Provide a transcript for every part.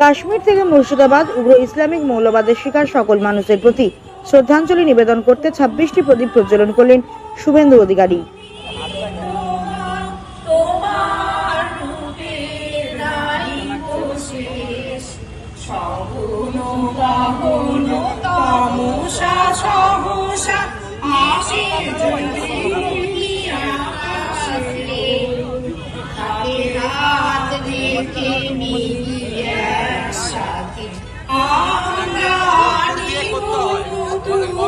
কাশ্মীর থেকে মুর্শিদাবাদ উগ্র ইসলামিক মৌলবাদের শিকার সকল মানুষের প্রতি শ্রদ্ধাঞ্জলি নিবেদন করতে ছাব্বিশটি প্রদীপ প্রজ্বলন করলেন শুভেন্দু অধিকারী। তোমার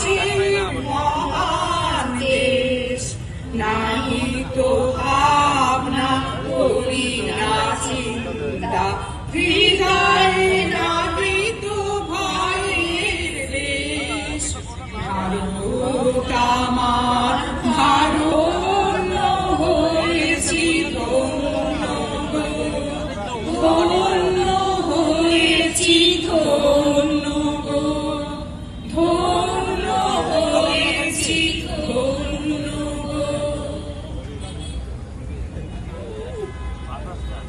see.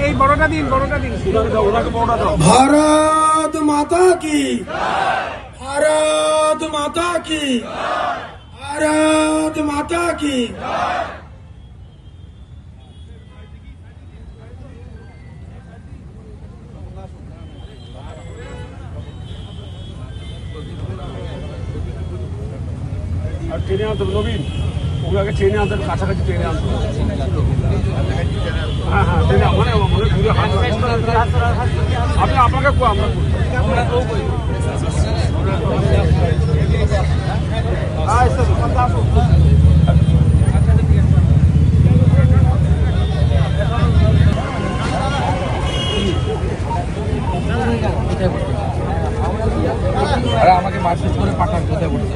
এই বড়টা দিন বড়টা দিন भारत माता की भारत माता की भारत माता की ট্রেনে আনতে হবে, কাছাকাছি ট্রেনে আনতে হবে। হ্যাঁ হ্যাঁ ট্রেনে মানে অনেক দূরে আপনি আপনাকে আমরা আমাকে মেসেজ করে পাঠান কোথায় পড়ছে